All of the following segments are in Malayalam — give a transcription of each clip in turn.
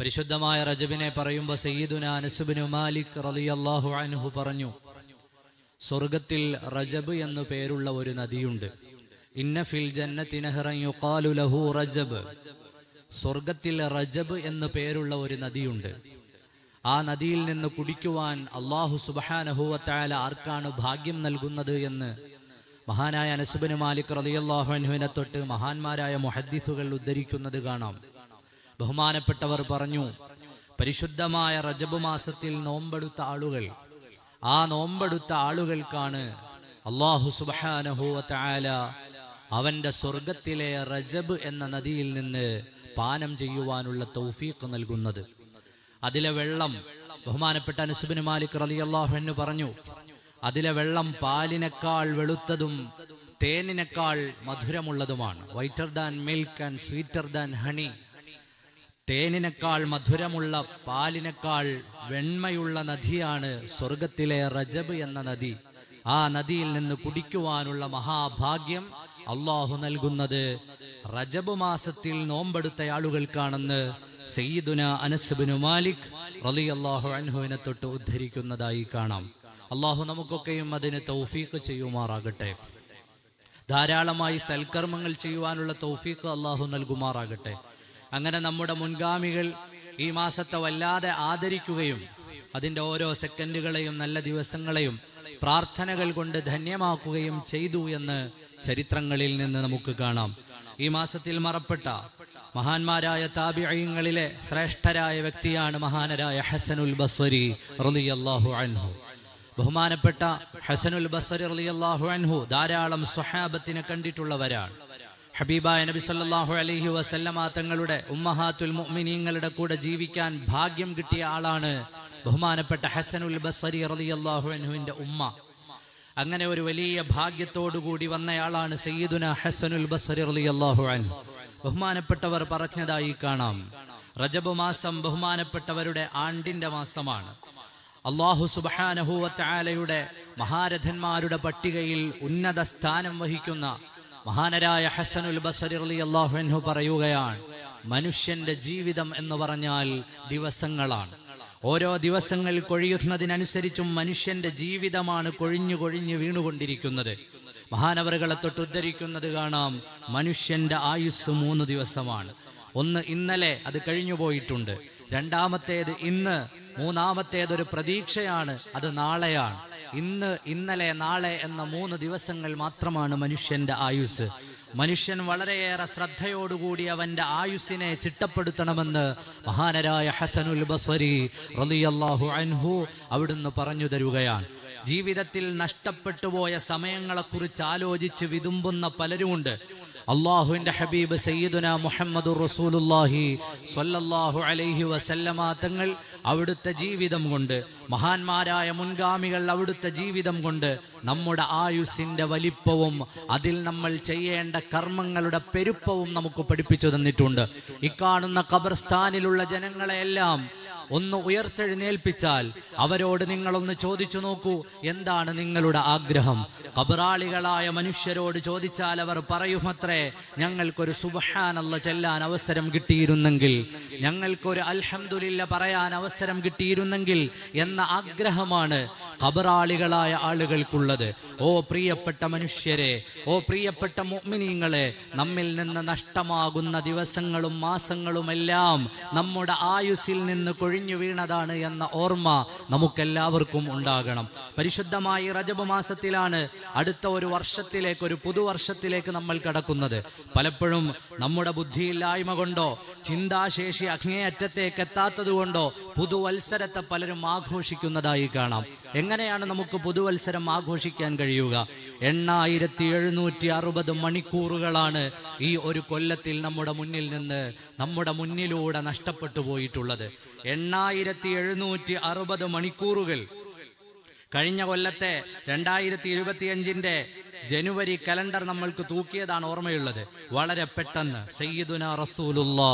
പരിശുദ്ധമായ റജബിനെ പറയുമ്പോൾ സയ്യിദുന അനസുബിനു മാലിക് റളിയല്ലാഹു അനുഹു പറഞ്ഞു സ്വർഗത്തിൽ റജബ് എന്നു പേരുള്ള ഒരു നദിയുണ്ട്. ഇന്ന ഫിൽ ലഹു റജബ്. സ്വർഗത്തിൽ റജബ് എന്നു പേരുള്ള ഒരു നദിയുണ്ട്. ആ നദിയിൽ നിന്ന് കുടിക്കുവാൻ അള്ളാഹു സുബഹാനഹുവത്തായ ആർക്കാണ് ഭാഗ്യം നൽകുന്നത് എന്ന് മഹാനായ അനസുബിന് മാലിക് റളിയല്ലാഹു അനുഹുവിനെ തൊട്ട് മഹാന്മാരായ മുഹദ്ദിസുകൾ ഉദ്ധരിക്കുന്നത് കാണാം. ബഹുമാനപ്പെട്ടവർ പറഞ്ഞു പരിശുദ്ധമായ റജബ് മാസത്തിൽ നോമ്പെടുത്ത ആളുകൾ ആ നോമ്പെടുത്ത ആളുകൾക്കാണ് അള്ളാഹു സുബാനഹുല അവന്റെ സ്വർഗത്തിലെ റജബ് എന്ന നദിയിൽ നിന്ന് പാനം ചെയ്യുവാനുള്ള തൗഫീഖ് നൽകുന്നത്. അതിലെ വെള്ളം ബഹുമാനപ്പെട്ട അനുസുബിന് മാലിക് റലി അള്ളാഹു പറഞ്ഞു അതിലെ വെള്ളം പാലിനേക്കാൾ വെളുത്തതും തേനിനേക്കാൾ മധുരമുള്ളതുമാണ്. Whiter than milk and sweeter than honey തേനിനേക്കാൾ മധുരമുള്ള പാലിനേക്കാൾ വെണ്മയുള്ള നദിയാണ് സ്വർഗത്തിലെ റജബ് എന്ന നദി. ആ നദിയിൽ നിന്ന് കുടിക്കുവാനുള്ള മഹാഭാഗ്യം അള്ളാഹു നൽകുന്നത് റജബ് മാസത്തിൽ നോമ്പെടുത്ത ആളുകൾക്കാണെന്ന് സയ്യിദുന അനസ്ബിനു മാലിക് റലി അള്ളാഹു അൻഹുവിനെ തൊട്ട് ഉദ്ധരിക്കുന്നതായി കാണാം. അള്ളാഹു നമുക്കൊക്കെയും അതിന് തൗഫീഖ് ചെയ്യുമാറാകട്ടെ. ധാരാളമായി സൽക്കർമ്മങ്ങൾ ചെയ്യുവാനുള്ള തൗഫീഖ് അള്ളാഹു നൽകുമാറാകട്ടെ. അങ്ങനെ നമ്മുടെ മുൻഗാമികൾ ഈ മാസത്തെ വല്ലാതെ ആദരിക്കുകയും അതിന്റെ ഓരോ സെക്കൻഡുകളെയും നല്ല ദിവസങ്ങളെയും പ്രാർത്ഥനകൾ കൊണ്ട് ധന്യമാക്കുകയും ചെയ്തു എന്ന് ചരിത്രങ്ങളിൽ നിന്ന് നമുക്ക് കാണാം. ഈ മാസത്തിൽ മറപ്പെട്ട മഹാന്മാരായ താബിഅയങ്ങളിലെ ശ്രേഷ്ഠരായ വ്യക്തിയാണ് മഹാനരായ ഹസനുൽ ബസ്വരി റളിയല്ലാഹു അൻഹു. ബഹുമാനപ്പെട്ട ഹസനുൽ ബസ്വരി റളിയല്ലാഹു അൻഹു ധാരാളം സ്വഹാബത്തിനെ കണ്ടിട്ടുള്ളവരാണ്. ഹബീബായ നബി സല്ലാഹു അലഹി വസല്ലമ തങ്ങളുടെ ഉമ്മഹാത്തുൽ മുഅ്മിനീങ്ങളുടെ കൂടെ ജീവിക്കാൻ ഭാഗ്യം കിട്ടിയ ആളാണ് ബഹുമാനപ്പെട്ട ഹസനുൽ ബസരി റളിയല്ലാഹു അൻഹുവിന്റെ ഉമ്മ. അങ്ങനെ ഒരു വലിയ ഭാഗ്യത്തോടുകൂടി വന്നയാളാണ് സയ്യിദുന ഹസനുൽ ബസരി റളിയല്ലാഹു അൻഹു. ബഹുമാനപ്പെട്ടവർ പറഞ്ഞതായി കാണാം. റജബ് മാസം ബഹുമാനപ്പെട്ടവരുടെ ആണ്ടിന്റെ മാസമാണ്. അള്ളാഹു സുബാനഹുവത്തായാലയുടെ മഹാരഥന്മാരുടെ പട്ടികയിൽ ഉന്നത സ്ഥാനം വഹിക്കുന്ന മഹാനരായ ഹസനുൽ ബസരി അലി അള്ളാഹു പറയുകയാണ് മനുഷ്യന്റെ ജീവിതം എന്ന് പറഞ്ഞാൽ ദിവസങ്ങളാണ്. ഓരോ ദിവസങ്ങൾ കൊഴിയുന്നതിനനുസരിച്ചും മനുഷ്യന്റെ ജീവിതമാണ് കൊഴിഞ്ഞു കൊഴിഞ്ഞു വീണുകൊണ്ടിരിക്കുന്നത്. മഹാനവറുകളെ തൊട്ട് ഉദ്ധരിക്കുന്നത് കാണാം മനുഷ്യന്റെ ആയുസ് മൂന്ന് ദിവസമാണ്. ഒന്ന് ഇന്നലെ അത് കഴിഞ്ഞു പോയിട്ടുണ്ട് രണ്ടാമത്തേത് ഇന്ന് മൂന്നാമത്തേതൊരു പ്രതീക്ഷയാണ് അത് നാളെയാണ്. ഇന്ന് ഇന്നലെ നാളെ എന്ന മൂന്ന് ദിവസങ്ങൾ മാത്രമാണ് മനുഷ്യന്റെ ആയുസ് മനുഷ്യൻ വളരെയേറെ ശ്രദ്ധയോടുകൂടി അവന്റെ ആയുസ്സിനെ ചിട്ടപ്പെടുത്തണമെന്ന് മഹാനരായ ഹസനുൽ ബസരി റളിയല്ലാഹു അൻഹു അവിടുന്ന് പറഞ്ഞു തരുകയാണ്. ജീവിതത്തിൽ നഷ്ടപ്പെട്ടുപോയ സമയങ്ങളെക്കുറിച്ച് ആലോചിച്ച് വിതുമ്പുന്ന പലരുമുണ്ട്. അള്ളാഹുവിന്റെ ഹബീബ് സയ്യിദുന മുഹമ്മദ് റസൂലുല്ലാഹി സ്വല്ലല്ലാഹു അലൈഹി വസല്ലമ തങ്ങൾ അവിടുത്തെ ജീവിതം കൊണ്ട് മഹാന്മാരായ മുൻഗാമികൾ അവിടുത്തെ ജീവിതം കൊണ്ട് നമ്മുടെ ആയുസിന്റെ വലിപ്പവും അതിൽ നമ്മൾ ചെയ്യേണ്ട കർമ്മങ്ങളുടെ പെരുപ്പവും നമുക്ക് പഠിപ്പിച്ചു തന്നിട്ടുണ്ട്. ഇക്കാണുന്ന ഖബർസ്ഥാനിലുള്ള ജനങ്ങളെയെല്ലാം ഒന്ന് ഉയർത്തെഴുന്നേൽപ്പിച്ചാൽ അവരോട് നിങ്ങളൊന്ന് ചോദിച്ചു നോക്കൂ എന്താണ് നിങ്ങളുടെ ആഗ്രഹം? കബറാളികളായ മനുഷ്യരോട് ചോദിച്ചാൽ അവർ പറയുമത്രേ ഞങ്ങൾക്കൊരു സുബഹാനല്ല ചെല്ലാൻ അവസരം കിട്ടിയിരുന്നെങ്കിൽ ഞങ്ങൾക്കൊരു അൽഹംദുലില്ല പറയാൻ അവസരം കിട്ടിയിരുന്നെങ്കിൽ എന്ന ആഗ്രഹമാണ് കബറാളികളായ ആളുകൾക്കുള്ളത്. ഓ പ്രിയപ്പെട്ട മനുഷ്യരെ ഓ പ്രിയപ്പെട്ട മുഅ്മിനീങ്ങളെ നമ്മിൽ നിന്ന് നഷ്ടമാകുന്ന ദിവസങ്ങളും മാസങ്ങളുമെല്ലാം നമ്മുടെ ആയുസിൽ നിന്ന് കൊഴിഞ്ഞു വീണതാണ് എന്ന ഓർമ്മ നമുക്കെല്ലാവർക്കും ഉണ്ടാകണം. പരിശുദ്ധമായി റജബ് മാസത്തിലാണ് അടുത്ത ഒരു വർഷത്തിലേക്ക് ഒരു പുതുവർഷത്തിലേക്ക് നമ്മൾ കടക്കുന്നത്. പലപ്പോഴും നമ്മുടെ ബുദ്ധിയില്ലായ്മ കൊണ്ടോ ചിന്താശേഷി അങ്ങേയറ്റത്തേക്ക് എത്താത്തത് കൊണ്ടോ പുതുവത്സരത്തെ പലരും ആഘോഷിക്കുന്നതായി കാണാം. എങ്ങനെയാണ് നമുക്ക് പുതുവത്സരം ആഘോഷിക്കാൻ കഴിയുക? എണ്ണായിരത്തി എഴുന്നൂറ്റി അറുപത് മണിക്കൂറുകളാണ് ഈ ഒരു കൊല്ലത്തിൽ നമ്മുടെ മുന്നിൽ നിന്ന് നമ്മുടെ മുന്നിലൂടെ നഷ്ടപ്പെട്ടു പോയിട്ടുള്ളത്. എണ്ണായിരത്തി എഴുന്നൂറ്റി അറുപത് മണിക്കൂറുകൾ. കഴിഞ്ഞ കൊല്ലത്തെ രണ്ടായിരത്തി ഇരുപത്തിയഞ്ചിന്റെ ജനുവരി കലണ്ടർ നമ്മൾക്ക് തൂക്കിയതാണ് ഓർമ്മയുള്ളത്. വളരെ പെട്ടെന്ന്. സയ്യിദുന റസൂലുല്ലാ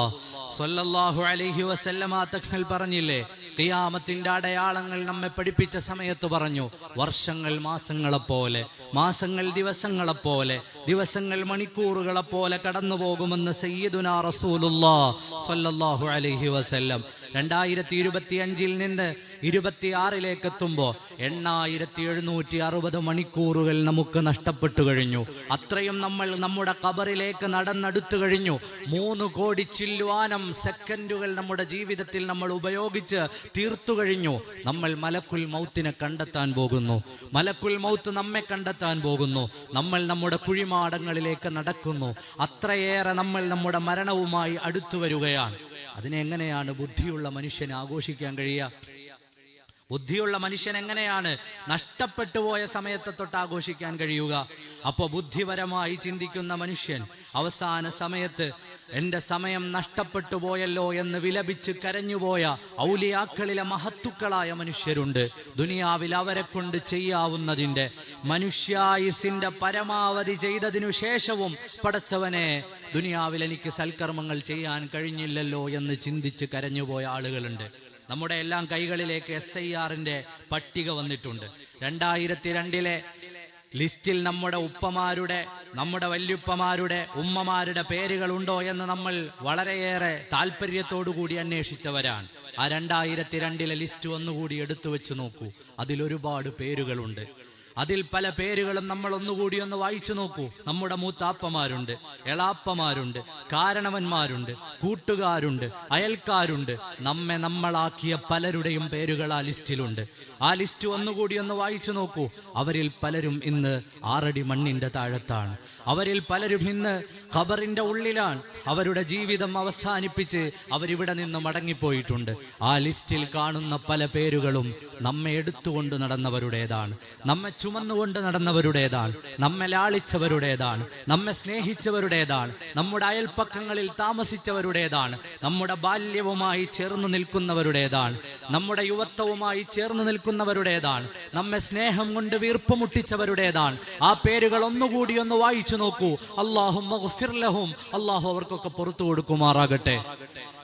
സ്വല്ലല്ലാഹു അലൈഹി വസല്ലമ തങ്ങൾ പറഞ്ഞില്ലേ കിയാമത്തിന്റെ അടയാളങ്ങൾ നമ്മെ പഠിപ്പിച്ച സമയത്ത് പറഞ്ഞു വർഷങ്ങൾ മാസങ്ങളെപ്പോലെ മാസങ്ങൾ ദിവസങ്ങളെപ്പോലെ ദിവസങ്ങൾ മണിക്കൂറുകളെപ്പോലെ കടന്നു പോകുമെന്ന് സയ്യിദുന റസൂലുല്ലാ സ്വല്ലല്ലാഹു അലൈഹി വസല്ലം. രണ്ടായിരത്തി ഇരുപത്തി അഞ്ചിൽ നിന്ന് ഇരുപത്തിയാറിലേക്ക് എത്തുമ്പോൾ എണ്ണായിരത്തി എഴുന്നൂറ്റി അറുപത് മണിക്കൂറുകൾ നമുക്ക് നഷ്ടപ്പെട്ടു കഴിഞ്ഞു. അത്രയും നമ്മൾ നമ്മുടെ കബറിലേക്ക് നടന്നെടുത്തു കഴിഞ്ഞു. മൂന്ന് കോടി ചില്ലുവാനം സെക്കൻഡുകൾ നമ്മുടെ ജീവിതത്തിൽ നമ്മൾ ഉപയോഗിച്ച് തീർത്തു കഴിഞ്ഞു. നമ്മൾ മലക്കുൽ മൗത്തിനെ കണ്ടെത്താൻ പോകുന്നു. മലക്കുൽ മൗത്ത് നമ്മെ കണ്ടെത്താൻ പോകുന്നു. നമ്മൾ നമ്മുടെ കുഴിമാടങ്ങളിലേക്ക് നടക്കുന്നു. അത്രയേറെ നമ്മൾ നമ്മുടെ മരണവുമായി അടുത്തു വരികയാണ്. അതിനെങ്ങനെയാണ് ബുദ്ധിയുള്ള മനുഷ്യൻ ആഘോഷിക്കാൻ കഴിയുക? ബുദ്ധിയുള്ള മനുഷ്യൻ എങ്ങനെയാണ് നഷ്ടപ്പെട്ടു പോയ സമയത്തെ തൊട്ട് ആഘോഷിക്കാൻ കഴിയുക? അപ്പോൾ ബുദ്ധിപരമായി ചിന്തിക്കുന്ന മനുഷ്യൻ അവസാന സമയത്ത് എന്റെ സമയം നഷ്ടപ്പെട്ടു പോയല്ലോ എന്ന് വിലപിച്ച് കരഞ്ഞുപോയ ഔലിയാക്കളിലെ മഹത്തുക്കളായ മനുഷ്യരുണ്ട്. ദുനിയാവിൽ അവരെ കൊണ്ട് ചെയ്യാവുന്നതിന്റെ മനുഷ്യായുസിന്റെ പരമാവധി ചെയ്തതിനു ശേഷവും പടച്ചവനെ ദുനിയാവിൽ എനിക്ക് സൽക്കർമ്മങ്ങൾ ചെയ്യാൻ കഴിഞ്ഞില്ലല്ലോ എന്ന് ചിന്തിച്ച് കരഞ്ഞുപോയ ആളുകളുണ്ട്. നമ്മുടെ എല്ലാം കൈകളിലേക്ക് എസ് ഐ ആറിന്റെ പട്ടിക വന്നിട്ടുണ്ട്. രണ്ടായിരത്തി രണ്ടിലെ ലിസ്റ്റിൽ നമ്മുടെ ഉപ്പമാരുടെ നമ്മുടെ വല്യുപ്പമാരുടെ ഉമ്മമാരുടെ പേരുകൾ ഉണ്ടോ എന്ന് നമ്മൾ വളരെയേറെ കൂടി അന്വേഷിച്ചവരാണ്. ആ രണ്ടായിരത്തി രണ്ടിലെ ലിസ്റ്റ് ഒന്നുകൂടി എടുത്തു വെച്ച് നോക്കൂ. അതിലൊരുപാട് പേരുകളുണ്ട്. അതിൽ പല പേരുകളും നമ്മൾ ഒന്നുകൂടി ഒന്ന് വായിച്ചു നോക്കൂ. നമ്മുടെ മൂത്താപ്പമാരുണ്ട് എളാപ്പമാരുണ്ട് കാരണവന്മാരുണ്ട് കൂട്ടുകാരുണ്ട് അയൽക്കാരുണ്ട്. നമ്മെ നമ്മളാക്കിയ പലരുടെയും പേരുകൾ ആ ലിസ്റ്റിലുണ്ട്. ആ ലിസ്റ്റ് ഒന്നുകൂടി ഒന്ന് വായിച്ചു നോക്കൂ. അവരിൽ പലരും ഇന്ന് ആറടി മണ്ണിന്റെ താഴത്താണ്. അവരിൽ പലരും ഇന്ന് ഖബറിന്റെ ഉള്ളിലാണ്. അവരുടെ ജീവിതം അവസാനിപ്പിച്ച് അവരിവിടെ നിന്ന് മടങ്ങിപ്പോയിട്ടുണ്ട്. ആ ലിസ്റ്റിൽ കാണുന്ന പല പേരുകളും നമ്മെ എടുത്തുകൊണ്ട് നടന്നവരുടേതാണ്. നമ്മെ ചുമന്നുകൊണ്ട് നടന്നവരുടേതാണ്. നമ്മെ ലാളിച്ചവരുടേതാണ്. നമ്മെ സ്നേഹിച്ചവരുടേതാണ്. നമ്മുടെ അയൽപ്പക്കങ്ങളിൽ താമസിച്ചവരുടേതാണ്. നമ്മുടെ ബാല്യവുമായി ചേർന്ന് നിൽക്കുന്നവരുടേതാണ്. നമ്മുടെ യുവത്വവുമായി ചേർന്ന് നിൽക്കുന്നവരുടേതാണ്. നമ്മെ സ്നേഹം കൊണ്ട് വീർപ്പുമുട്ടിച്ചവരുടേതാണ്. ആ പേരുകൾ ഒന്നുകൂടി ഒന്ന് വായിച്ചു നോക്കൂ. അള്ളാഹു അള്ളാഹു അവർക്കൊക്കെ പുറത്തു കൊടുക്കുമാറാകട്ടെ.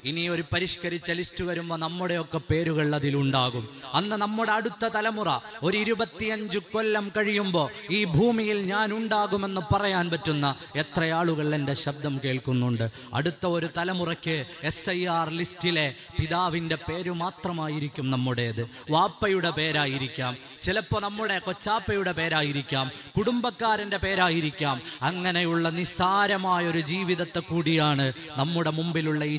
ഇനി ഒരു പരിഷ്കരിച്ച ലിസ്റ്റ് വരുമ്പോൾ നമ്മുടെയൊക്കെ പേരുകൾ അതിലുണ്ടാകും. അന്ന് നമ്മുടെ അടുത്ത തലമുറ ഒരു ഇരുപത്തിയഞ്ചു കൊല്ലം കഴിയുമ്പോൾ ഈ ഭൂമിയിൽ ഞാൻ ഉണ്ടാകുമെന്ന് പറയാൻ പറ്റുന്ന എത്ര ആളുകൾ എന്റെ ശബ്ദം കേൾക്കുന്നുണ്ട്. അടുത്ത ഒരു തലമുറയ്ക്ക് എസ് ഐ ആർ ലിസ്റ്റിലെ പിതാവിന്റെ പേര് മാത്രമായിരിക്കും നമ്മുടേത്. വാപ്പയുടെ പേരായിരിക്കാം. ചിലപ്പോൾ നമ്മുടെ കൊച്ചാപ്പയുടെ പേരായിരിക്കാം. കുടുംബക്കാരന്റെ പേരായിരിക്കാം. അങ്ങനെയുള്ള നിസ്സാരമായ ഒരു ജീവിതത്തെ കൂടിയാണ് നമ്മുടെ മുമ്പിലുള്ള ഈ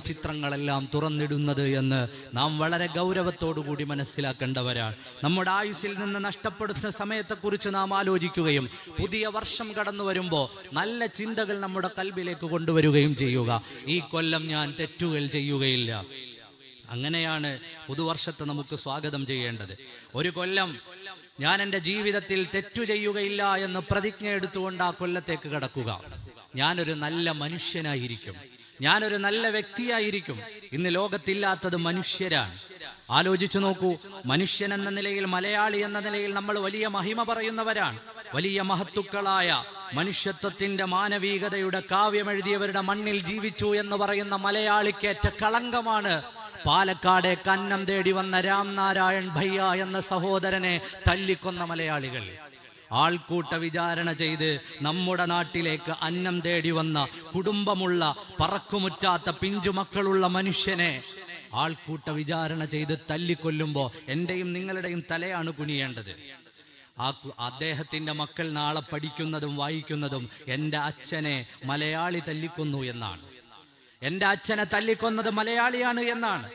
ചിത്രങ്ങളെല്ലാം തുറന്നിടുന്നത് എന്ന് നാം വളരെ ഗൗരവത്തോടുകൂടി മനസ്സിലാക്കേണ്ടവരാണ്. നമ്മുടെ ആയുസ്സിൽ നിന്ന് നഷ്ടപ്പെടുന്ന സമയത്തെക്കുറിച്ച് നാം ആലോചിക്കുകയും പുതിയ വർഷം കടന്നു വരുമ്പോൾ നല്ല ചിന്തകൾ നമ്മുടെ കൽവിലേക്ക് കൊണ്ടുവരികയും ചെയ്യുക. ഈ കൊല്ലം ഞാൻ തെറ്റുകൾ ചെയ്യുകയില്ല. അങ്ങനെയാണ് പുതുവർഷത്തെ നമുക്ക് സ്വാഗതം ചെയ്യേണ്ടത്. ഒരു കൊല്ലം ഞാൻ എന്റെ ജീവിതത്തിൽ തെറ്റു ചെയ്യുകയില്ല എന്ന് പ്രതിജ്ഞ എടുത്തുകൊണ്ട് ആ കൊല്ലത്തേക്ക് കടക്കുക. ഞാനൊരു നല്ല മനുഷ്യനായിരിക്കും. ഞാനൊരു നല്ല വ്യക്തിയായിരിക്കും. ഇന്ന് ലോകത്തില്ലാത്തത് മനുഷ്യരാണ്. ആലോചിച്ചു നോക്കൂ മനുഷ്യൻ എന്ന നിലയിൽ മലയാളി എന്ന നിലയിൽ നമ്മൾ വലിയ മഹിമ പറയുന്നവരാണ്. വലിയ മഹത്തുക്കളായ മനുഷ്യത്വത്തിന്റെ മാനവികതയുടെ കാവ്യമെഴുതിയവരുടെ മണ്ണിൽ ജീവിച്ചു എന്ന് പറയുന്ന മലയാളിക്കേറ്റ കളങ്കമാണ് പാലക്കാടെ കന്നം തേടി വന്ന രാംനാരായൺ ഭയ്യ എന്ന സഹോദരനെ തല്ലിക്കൊന്ന മലയാളികൾ. ആൾക്കൂട്ട വിചാരണ ചെയ്ത് നമ്മുടെ നാട്ടിലേക്ക് അന്നം തേടി വന്ന കുടുംബമുള്ള പറക്കുമുറ്റാത്ത പിഞ്ചുമക്കളുള്ള മനുഷ്യനെ ആൾക്കൂട്ട വിചാരണ ചെയ്ത് തല്ലിക്കൊല്ലുമ്പോൾ എന്റെയും നിങ്ങളുടെയും തലയാണ് കുനിയേണ്ടത്. ആ അദ്ദേഹത്തിന്റെ മക്കൾ നാളെ പഠിക്കുന്നതും വായിക്കുന്നതും എന്റെ അച്ഛനെ മലയാളി തല്ലിക്കൊന്നു എന്നാണ്. എന്റെ അച്ഛനെ തല്ലിക്കൊന്നത് മലയാളിയാണ് എന്നാണ്.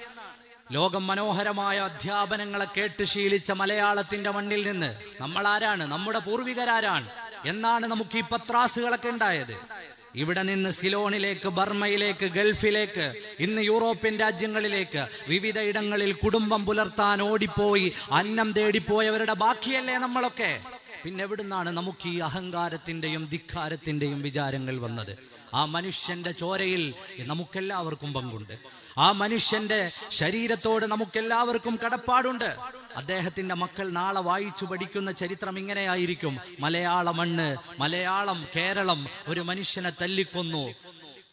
ലോകം മനോഹരമായ അധ്യാപനങ്ങളെ കേട്ട് ശീലിച്ച മലയാളത്തിന്റെ മണ്ണിൽ നിന്ന് നമ്മൾ ആരാണ് നമ്മുടെ പൂർവികരാരാണ്? എന്നാണ് നമുക്ക് ഈ പത്രാസുകളൊക്കെ ഉണ്ടായത്. ഇവിടെ നിന്ന് സിലോണിലേക്ക് ബർമയിലേക്ക് ഗൾഫിലേക്ക് ഇന്ന് യൂറോപ്യൻ രാജ്യങ്ങളിലേക്ക് വിവിധ ഇടങ്ങളിൽ കുടുംബം പുലർത്താൻ ഓടിപ്പോയി അന്നം തേടിപ്പോയവരുടെ ബാക്കിയല്ലേ നമ്മളൊക്കെ? പിന്നെ എവിടുന്നാണ് നമുക്ക് ഈ അഹങ്കാരത്തിന്റെയും ധിക്കാരത്തിന്റെയും വിചാരങ്ങൾ വന്നത്? ആ മനുഷ്യന്റെ ചോരയിൽ നമുക്കെല്ലാവർക്കും പങ്കുണ്ട്. ആ മനുഷ്യന്റെ ശരീരത്തോട് നമുക്കെല്ലാവർക്കും കടപ്പാടുണ്ട്. അദ്ദേഹത്തിന്റെ മക്കൾ നാളെ വായിച്ചു പഠിക്കുന്ന ചരിത്രം ഇങ്ങനെയായിരിക്കും. മലയാള മണ്ണ് മലയാളം കേരളം ഒരു മനുഷ്യനെ തല്ലിക്കൊന്നു.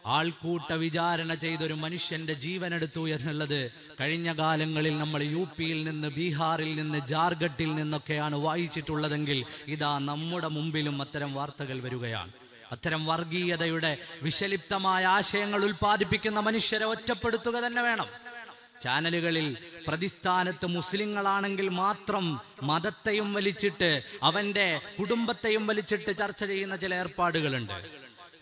ആൾക്കൂട്ട വിചാരണ ചെയ്തൊരു മനുഷ്യന്റെ ജീവനെടുത്തു എന്നുള്ളത് കഴിഞ്ഞ കാലങ്ങളിൽ നമ്മൾ യു പിയിൽ നിന്ന് ബീഹാറിൽ നിന്ന് ജാർഖണ്ഡിൽ നിന്നൊക്കെയാണ് വായിച്ചിട്ടുള്ളതെങ്കിൽ ഇതാ നമ്മുടെ മുമ്പിലും അത്തരം വാർത്തകൾ വരികയാണ്. അത്തരം വർഗീയതയുടെ വിഷലിപ്തമായ ആശയങ്ങൾ ഉൽപ്പാദിപ്പിക്കുന്ന മനുഷ്യരെ ഒറ്റപ്പെടുത്തുക തന്നെ വേണം. ചാനലുകളിൽ പ്രതിസ്ഥാനത്ത് മുസ്ലിങ്ങളാണെങ്കിൽ മാത്രം മതത്തെയും വലിച്ചിട്ട് അവന്റെ കുടുംബത്തെയും വലിച്ചിട്ട് ചർച്ച ചെയ്യുന്ന ചില ഏർപ്പാടുകളുണ്ട്.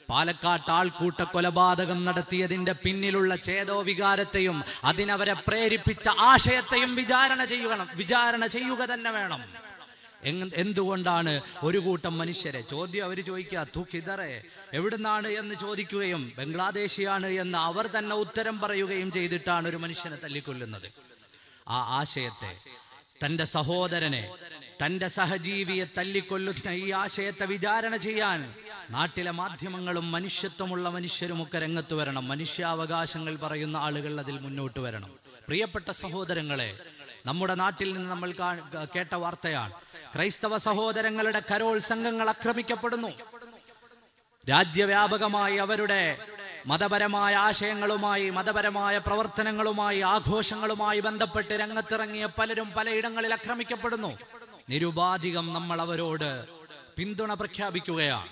പാലക്കാട്ട് ആൾക്കൂട്ട കൊലപാതകം നടത്തിയതിന്റെ പിന്നിലുള്ള ചേതോവികാരത്തെയും അതിനവരെ പ്രേരിപ്പിച്ച ആശയത്തെയും വിചാരണ ചെയ്യണം വിചാരണ ചെയ്യുക തന്നെ വേണം. എന്തുകൊണ്ടാണ് ഒരു കൂട്ടം മനുഷ്യരെ? ചോദ്യം അവർ ചോദിക്കുക തു എവിടുന്നാണ് എന്ന് ചോദിക്കുകയും ബംഗ്ലാദേശിയാണ് എന്ന് അവർ തന്നെ ഉത്തരം പറയുകയും ചെയ്തിട്ടാണ് ഒരു മനുഷ്യനെ തല്ലിക്കൊല്ലുന്നത്. ആ ആശയത്തെ തന്റെ സഹോദരനെ തന്റെ സഹജീവിയെ തല്ലിക്കൊല്ലുന്ന ഈ ആശയത്തെ വിചാരണ ചെയ്യാൻ നാട്ടിലെ മാധ്യമങ്ങളും മനുഷ്യത്വമുള്ള മനുഷ്യരും ഒക്കെ രംഗത്ത് വരണം. മനുഷ്യാവകാശങ്ങൾ പറയുന്ന ആളുകൾ അതിൽ മുന്നോട്ട് വരണം. പ്രിയപ്പെട്ട സഹോദരങ്ങളെ നമ്മുടെ നാട്ടിൽ നിന്ന് നമ്മൾ കേട്ട വാർത്തയാണ്. ക്രൈസ്തവ സഹോദരങ്ങളുടെ കരോൾ സംഘങ്ങൾ ആക്രമിക്കപ്പെടുന്നു. രാജ്യവ്യാപകമായി അവരുടെ മതപരമായ ആശയങ്ങളുമായി മതപരമായ പ്രവർത്തനങ്ങളുമായി ആഘോഷങ്ങളുമായി ബന്ധപ്പെട്ട് രംഗത്തിറങ്ങിയ പലരും പലയിടങ്ങളിൽ ആക്രമിക്കപ്പെടുന്നു. നിരുപാധികം നമ്മൾ അവരോട് പിന്തുണ പ്രഖ്യാപിക്കുകയാണ്.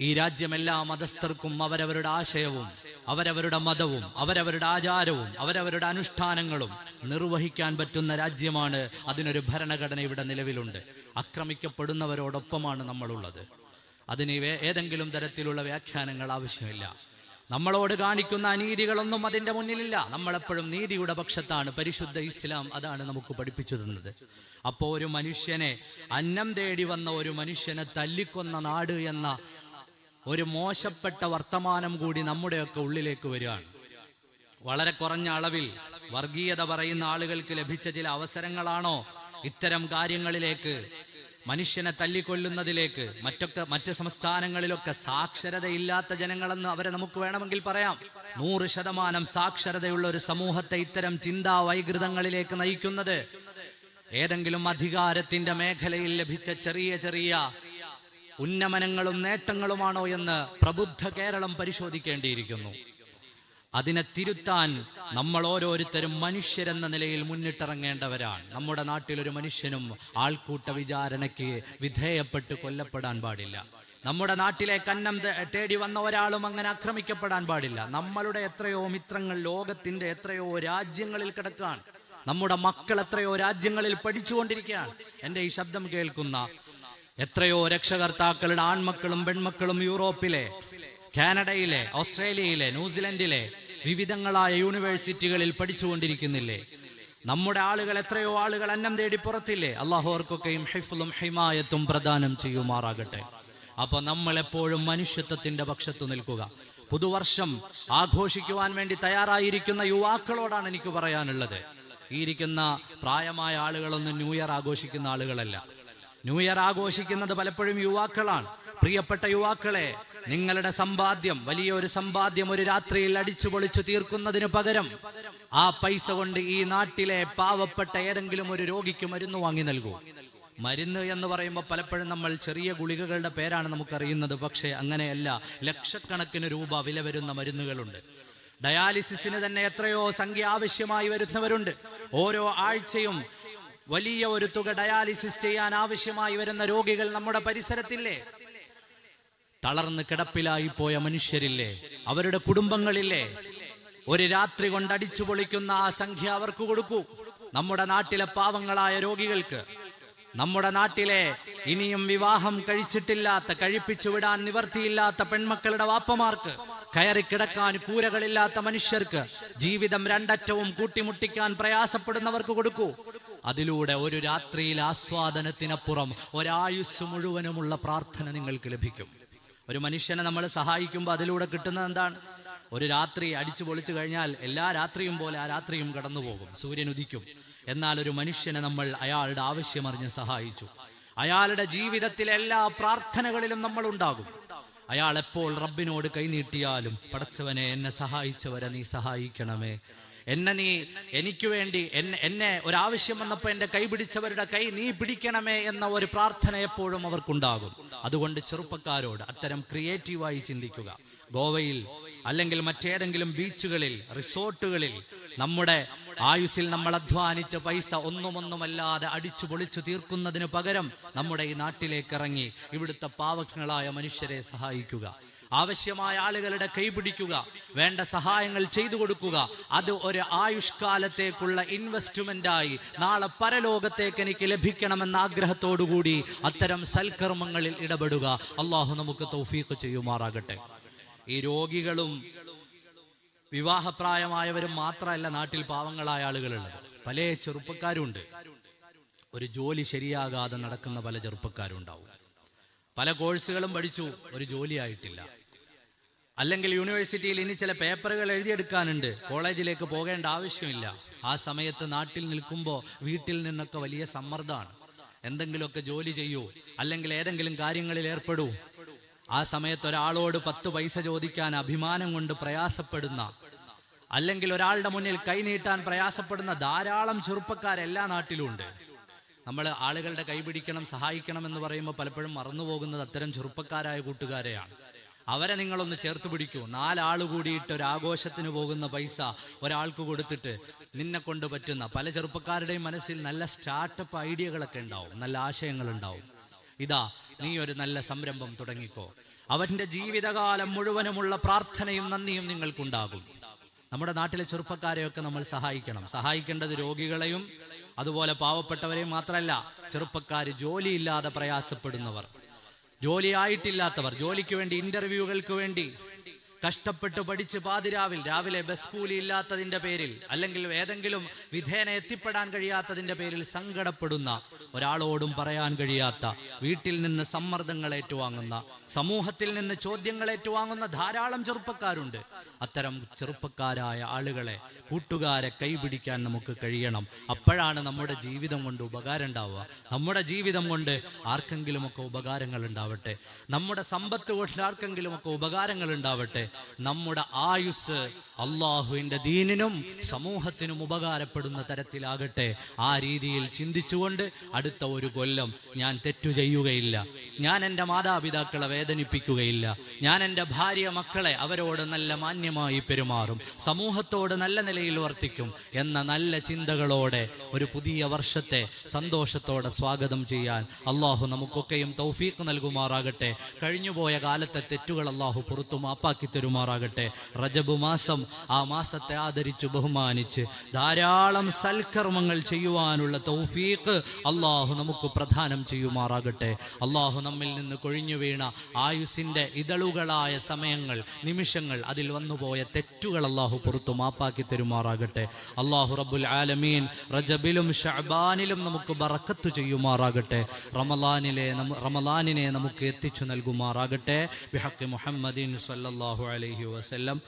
ഈ രാജ്യം എല്ലാ മതസ്ഥർക്കും അവരവരുടെ ആശയവും അവരവരുടെ മതവും അവരവരുടെ ആചാരവും അവരവരുടെ അനുഷ്ഠാനങ്ങളും നിർവഹിക്കാൻ പറ്റുന്ന രാജ്യമാണ് അതിനൊരു ഭരണഘടന ഇവിടെ നിലവിലുണ്ട്. ആക്രമിക്കപ്പെടുന്നവരോടൊപ്പമാണ് നമ്മളുള്ളത്. അതിന് ഏതെങ്കിലും തരത്തിലുള്ള വ്യാഖ്യാനങ്ങൾ ആവശ്യമില്ല. നമ്മളോട് കാണിക്കുന്ന അനീതികളൊന്നും അതിന്റെ മുന്നിലില്ല. നമ്മളെപ്പോഴും നീതിയുടെ പക്ഷത്താണ്. പരിശുദ്ധ ഇസ്ലാം അതാണ് നമുക്ക് പഠിപ്പിച്ചു തന്നത്. അപ്പോ ഒരു മനുഷ്യനെ അന്നം തേടി വന്ന ഒരു മനുഷ്യനെ തല്ലിക്കൊന്ന നാട് എന്ന ഒരു മോശപ്പെട്ട വർത്തമാനം കൂടി നമ്മുടെയൊക്കെ ഉള്ളിലേക്ക് വരികയാണ്. വളരെ കുറഞ്ഞ അളവിൽ വർഗീയത പറയുന്ന ആളുകൾക്ക് ലഭിച്ച ചില അവസരങ്ങളാണോ ഇത്തരം കാര്യങ്ങളിലേക്ക് മനുഷ്യനെ തല്ലിക്കൊല്ലുന്നതിലേക്ക് മറ്റൊക്കെ മറ്റ് സംസ്ഥാനങ്ങളിലൊക്കെ സാക്ഷരതയില്ലാത്ത ജനങ്ങളെന്ന് അവരെ നമുക്ക് വേണമെങ്കിൽ പറയാം. നൂറ് ശതമാനം സാക്ഷരതയുള്ള ഒരു സമൂഹത്തെ ഇത്തരം ചിന്താ വൈകൃതങ്ങളിലേക്ക് നയിക്കുന്നത് ഏതെങ്കിലും അധികാരത്തിന്റെ മേഖലയിൽ ലഭിച്ച ചെറിയ ചെറിയ ഉന്നമനങ്ങളും നേട്ടങ്ങളുമാണോ എന്ന് പ്രബുദ്ധ കേരളം പരിശോധിക്കേണ്ടിയിരിക്കുന്നു. അതിനെ തിരുത്താൻ നമ്മൾ ഓരോരുത്തരും മനുഷ്യരെന്ന നിലയിൽ മുന്നിട്ടിറങ്ങേണ്ടവരാണ്. നമ്മുടെ നാട്ടിലൊരു മനുഷ്യനും ആൾക്കൂട്ട വിചാരണയ്ക്ക് വിധേയപ്പെട്ട് കൊല്ലപ്പെടാൻ പാടില്ല. നമ്മുടെ നാട്ടിലെ കന്നം തേടി വന്ന ഒരാളും അങ്ങനെ ആക്രമിക്കപ്പെടാൻ പാടില്ല. നമ്മളുടെ എത്രയോ മിത്രങ്ങൾ ലോകത്തിന്റെ എത്രയോ രാജ്യങ്ങളിൽ കിടക്കുകയാണ് നമ്മുടെ മക്കൾ എത്രയോ രാജ്യങ്ങളിൽ പഠിച്ചുകൊണ്ടിരിക്കുകയാണ്. എന്റെ ഈ ശബ്ദം കേൾക്കുന്ന എത്രയോ രക്ഷകർത്താക്കളുടെ ആൺമക്കളും പെൺമക്കളും യൂറോപ്പിലെ കാനഡയിലെ ഓസ്ട്രേലിയയിലെ ന്യൂസിലൻഡിലെ വിവിധങ്ങളായ യൂണിവേഴ്സിറ്റികളിൽ പഠിച്ചുകൊണ്ടിരിക്കുന്നില്ലേ? നമ്മുടെ ആളുകൾ എത്രയോ ആളുകൾ അന്നം തേടി പുറത്തില്ലേ? അള്ളാഹുവർക്കൊക്കെയും ഹൈഫുലും ഹിമായത്തും പ്രദാനം ചെയ്യുമാറാകട്ടെ. അപ്പൊ നമ്മൾ എപ്പോഴും മനുഷ്യത്വത്തിന്റെ പക്ഷത്തു നിൽക്കുക. പുതുവർഷം ആഘോഷിക്കുവാൻ വേണ്ടി തയ്യാറായിരിക്കുന്ന യുവാക്കളോടാണ് എനിക്ക് പറയാനുള്ളത്. ഈ ഇരിക്കുന്ന പ്രായമായ ആളുകളൊന്നും ന്യൂ ഇയർ ആഘോഷിക്കുന്ന ആളുകളല്ല. ന്യൂ ഇയർ ആഘോഷിക്കുന്നത് പലപ്പോഴും യുവാക്കളാണ്. പ്രിയപ്പെട്ട യുവാക്കളെ നിങ്ങളുടെ സമ്പാദ്യം വലിയൊരു സമ്പാദ്യം ഒരു രാത്രിയിൽ അടിച്ചു പൊളിച്ചു തീർക്കുന്നതിന് പകരം ആ പൈസ കൊണ്ട് ഈ നാട്ടിലെ പാവപ്പെട്ട ഏതെങ്കിലും ഒരു രോഗിക്ക് മരുന്ന് വാങ്ങി നൽകൂ. മരുന്ന് എന്ന് പറയുമ്പോൾ പലപ്പോഴും നമ്മൾ ചെറിയ ഗുളികകളുടെ പേരാണ് നമുക്കറിയുന്നത്. പക്ഷേ അങ്ങനെയല്ല. ലക്ഷക്കണക്കിന് രൂപ വില വരുന്ന മരുന്നുകളുണ്ട്. ഡയാലിസിസിന് തന്നെ എത്രയോ സംഖ്യ ആവശ്യമായി വരുന്നവരുണ്ട്. ഓരോ ആഴ്ചയും വലിയ ഒരു തുക ഡയാലിസിസ് ചെയ്യാൻ ആവശ്യമായി വരുന്ന രോഗികൾ നമ്മുടെ പരിസരത്തില്ലേ? തളർന്ന് കിടപ്പിലായി പോയ മനുഷ്യരില്ലേ? അവരുടെ കുടുംബങ്ങളില്ലേ? ഒരു രാത്രി കൊണ്ട് അടിച്ചു പൊളിക്കുന്ന ആ സംഖ്യ അവർക്ക് കൊടുക്കൂ. നമ്മുടെ നാട്ടിലെ പാവങ്ങളായ രോഗികൾക്ക്. നമ്മുടെ നാട്ടിലെ ഇനിയും വിവാഹം കഴിച്ചിട്ടില്ലാത്ത കഴിപ്പിച്ചു വിടാൻ നിവർത്തിയില്ലാത്ത പെൺമക്കളുടെ വാപ്പമാർക്ക് കയറി കിടക്കാൻ കൂരകളില്ലാത്ത മനുഷ്യർക്ക് ജീവിതം രണ്ടറ്റവും കൂട്ടിമുട്ടിക്കാൻ പ്രയാസപ്പെടുന്നവർക്ക് കൊടുക്കൂ. അതിലൂടെ ഒരു രാത്രിയിൽ ആസ്വാദനത്തിനപ്പുറം ഒരായുസ് മുഴുവനുമുള്ള പ്രാർത്ഥന നിങ്ങൾക്ക് ലഭിക്കും. ഒരു മനുഷ്യനെ നമ്മൾ സഹായിക്കുമ്പോൾ അതിലൂടെ കിട്ടുന്നത് എന്താണ്? ഒരു രാത്രി അടിച്ചു പൊളിച്ചു കഴിഞ്ഞാൽ എല്ലാ രാത്രിയും പോലെ ആ രാത്രിയും കടന്നു പോകും സൂര്യൻ ഉദിക്കും. എന്നാൽ ഒരു മനുഷ്യനെ നമ്മൾ അയാളുടെ ആവശ്യമറിഞ്ഞ് സഹായിച്ചു. അയാളുടെ ജീവിതത്തിലെ എല്ലാ പ്രാർത്ഥനകളിലും നമ്മൾ ഉണ്ടാകും. അയാൾ എപ്പോൾ റബ്ബിനോട് കൈനീട്ടിയാലും പടച്ചവനെ എന്നെ സഹായിച്ചവരെ നീ സഹായിക്കണമേ. എന്നെ നീ എനിക്ക് വേണ്ടി എന്നെ എന്നെ ഒരാവശ്യം വന്നപ്പോൾ എന്റെ കൈ പിടിച്ചവരുടെ കൈ നീ പിടിക്കണമേ എന്ന ഒരു പ്രാർത്ഥന എപ്പോഴും അവർക്കുണ്ടാകും. അതുകൊണ്ട് ചെറുപ്പക്കാരോട് അത്തരം ക്രിയേറ്റീവായി ചിന്തിക്കുക. ഗോവയിൽ അല്ലെങ്കിൽ മറ്റേതെങ്കിലും ബീച്ചുകളിൽ റിസോർട്ടുകളിൽ നമ്മുടെ ആയുസ്സിൽ നമ്മൾ അധ്വാനിച്ച പൈസ ഒന്നുമൊന്നുമല്ലാതെ അടിച്ചു പൊളിച്ചു തീർക്കുന്നതിന് പകരം നമ്മുടെ ഈ നാട്ടിലേക്ക് ഇറങ്ങി ഇവിടുത്തെ പാവങ്ങളായ മനുഷ്യരെ സഹായിക്കുക. ആവശ്യമായ ആളുകളുടെ കൈപിടിക്കുക വേണ്ട സഹായങ്ങൾ ചെയ്തു കൊടുക്കുക. അത് ഒരു ആയുഷ്കാലത്തേക്കുള്ള ഇൻവെസ്റ്റ്മെന്റ് ആയി നാളെ പരലോകത്തേക്ക് എനിക്ക് ലഭിക്കണമെന്ന ആഗ്രഹത്തോടുകൂടി അത്തരം സൽക്കർമ്മങ്ങളിൽ ഇടപെടുക. അള്ളാഹു നമുക്ക് തൗഫീഖ് ചെയ്യുമാറാകട്ടെ. ഈ രോഗികളും വിവാഹപ്രായമായവരും മാത്രമല്ല നാട്ടിൽ പാവങ്ങളായ ആളുകളുള്ളത്. പല ചെറുപ്പക്കാരുണ്ട്. ഒരു ജോലി ശരിയാകാതെ നടക്കുന്ന പല ചെറുപ്പക്കാരും ഉണ്ടാവും പല കോഴ്സുകളും പഠിച്ചു ഒരു ജോലിയായിട്ടില്ല അല്ലെങ്കിൽ യൂണിവേഴ്സിറ്റിയിൽ ഇനി ചില പേപ്പറുകൾ എഴുതിയെടുക്കാനുണ്ട്. കോളേജിലേക്ക് പോകേണ്ട ആവശ്യമില്ല. ആ സമയത്ത് നാട്ടിൽ നിൽക്കുമ്പോൾ വീട്ടിൽ നിന്നൊക്കെ വലിയ സമ്മർദ്ദമാണ്. എന്തെങ്കിലുമൊക്കെ ജോലി ചെയ്യൂ അല്ലെങ്കിൽ ഏതെങ്കിലും കാര്യങ്ങളിൽ ഏർപ്പെടൂ. ആ സമയത്ത് ഒരാളോട് പത്ത് പൈസ ചോദിക്കാൻ അഭിമാനം കൊണ്ട് പ്രയാസപ്പെടുന്ന അല്ലെങ്കിൽ ഒരാളുടെ മുന്നിൽ കൈനീട്ടാൻ പ്രയാസപ്പെടുന്ന ധാരാളം ചെറുപ്പക്കാർ എല്ലാ നാട്ടിലും ഉണ്ട്. നമ്മൾ ആളുകളുടെ കൈപിടിക്കണം സഹായിക്കണം എന്ന് പറയുമ്പോൾ പലപ്പോഴും മറന്നുപോകുന്നത് അത്തരം ചെറുപ്പക്കാരായ കൂട്ടുകാരെയാണ്. അവരെ നിങ്ങളൊന്ന് ചേർത്ത് പിടിക്കൂ. നാലാൾ കൂടിയിട്ട് ഒരു ആഘോഷത്തിന് പോകുന്ന പൈസ ഒരാൾക്ക് കൊടുത്തിട്ട് നിന്നെ കൊണ്ട് പറ്റുന്ന പല ചെറുപ്പക്കാരുടെയും മനസ്സിൽ നല്ല സ്റ്റാർട്ടപ്പ് ഐഡിയകളൊക്കെ ഉണ്ടാവും. നല്ല ആശയങ്ങൾ ഉണ്ടാവും ഇതാ നീ ഒരു നല്ല സംരംഭം തുടങ്ങിക്കോ. അവന്റെ ജീവിതകാലം മുഴുവനുമുള്ള പ്രാർത്ഥനയും നന്ദിയും നിങ്ങൾക്കുണ്ടാകും. നമ്മുടെ നാട്ടിലെ ചെറുപ്പക്കാരെയൊക്കെ നമ്മൾ സഹായിക്കണം. സഹായിക്കേണ്ടത് രോഗികളെയും അതുപോലെ പാവപ്പെട്ടവരെയും മാത്രമല്ല ചെറുപ്പക്കാർ ജോലിയില്ലാതെ പ്രയാസപ്പെടുന്നവർ. ജോലിയായിട്ടില്ലാത്തവർ ജോലിക്ക് വേണ്ടി ഇന്റർവ്യൂകൾക്ക് വേണ്ടി കഷ്ടപ്പെട്ട് പഠിച്ച് പാതിരാവിൽ രാവിലെ ബസ് കൂലി ഇല്ലാത്തതിന്റെ പേരിൽ അല്ലെങ്കിൽ ഏതെങ്കിലും വിധേന എത്തിപ്പെടാൻ കഴിയാത്തതിന്റെ പേരിൽ സങ്കടപ്പെടുന്ന ഒരാളോടും പറയാൻ കഴിയാത്ത വീട്ടിൽ നിന്ന് സമ്മർദ്ദങ്ങൾ ഏറ്റുവാങ്ങുന്ന സമൂഹത്തിൽ നിന്ന് ചോദ്യങ്ങൾ ഏറ്റുവാങ്ങുന്ന ധാരാളം ചെറുപ്പക്കാരുണ്ട്. അത്തരം ചെറുപ്പക്കാരായ ആളുകളെ കൂട്ടുകാരെ കൈപിടിക്കാൻ നമുക്ക് കഴിയണം. അപ്പോഴാണ് നമ്മുടെ ജീവിതം കൊണ്ട് ഉപകാരം ഉണ്ടാവുക. നമ്മുടെ ജീവിതം കൊണ്ട് ആർക്കെങ്കിലുമൊക്കെ ഉപകാരങ്ങൾ ഉണ്ടാവട്ടെ. നമ്മുടെ സമ്പത്ത് കൊണ്ട് ആർക്കെങ്കിലുമൊക്കെ ഉപകാരങ്ങൾ ഉണ്ടാവട്ടെ. നമ്മുടെ ആയുസ് അള്ളാഹുവിന്റെ ദീനിനും സമൂഹത്തിനും ഉപകാരപ്പെടുന്ന തരത്തിലാകട്ടെ. ആ രീതിയിൽ ചിന്തിച്ചുകൊണ്ട് അടുത്ത ഒരു കൊല്ലം ഞാൻ തെറ്റു ചെയ്യുകയില്ല. ഞാൻ എന്റെ മാതാപിതാക്കളെ വേദനിപ്പിക്കുകയില്ല. ഞാൻ എന്റെ ഭാര്യ മക്കളെ അവരോട് നല്ല മാന്യമായി പെരുമാറും. സമൂഹത്തോട് നല്ല നിലയിൽ വർത്തിക്കും എന്ന നല്ല ചിന്തകളോടെ ഒരു പുതിയ വർഷത്തെ സന്തോഷത്തോടെ സ്വാഗതം ചെയ്യാൻ അള്ളാഹു നമുക്കൊക്കെയും തൗഫീഖ് നൽകുമാറാകട്ടെ. കഴിഞ്ഞുപോയ കാലത്തെ തെറ്റുകൾ അള്ളാഹു പുറത്തു മാപ്പാക്കി തരുമാറാകട്ടെ റജബ് മാസം ആ മാസത്തെ ആദരിച്ച് ബഹുമാനിച്ച് ധാരാളം സൽക്കർമ്മങ്ങൾ ചെയ്യുവാനുള്ള തൗഫീഖ് അള്ളാഹു നമുക്ക് പ്രദാനം ചെയ്യുമാറാകട്ടെ. അള്ളാഹു നമ്മിൽ നിന്ന് കൊഴിഞ്ഞു വീണ ആയുസിന്റെ ഇതളുകളായ സമയങ്ങൾ നിമിഷങ്ങൾ അതിൽ വന്നുപോയ തെറ്റുകൾ അള്ളാഹു പുറത്തു മാപ്പാക്കി തരുമാറാകട്ടെ. അള്ളാഹു റബ്ബുൽ ആലമീൻ റജബിലും ഷഹബാനിലും നമുക്ക് ബറക്കത്ത് ചെയ്യുമാറാകട്ടെ. റമലാനിലെ റമലാനിനെ നമുക്ക് എത്തിച്ചു നൽകുമാറാകട്ടെ. ബിഹക്കി മുഹമ്മദീൻ സല്ലല്ലാഹു അലൈഹി വസല്ലം.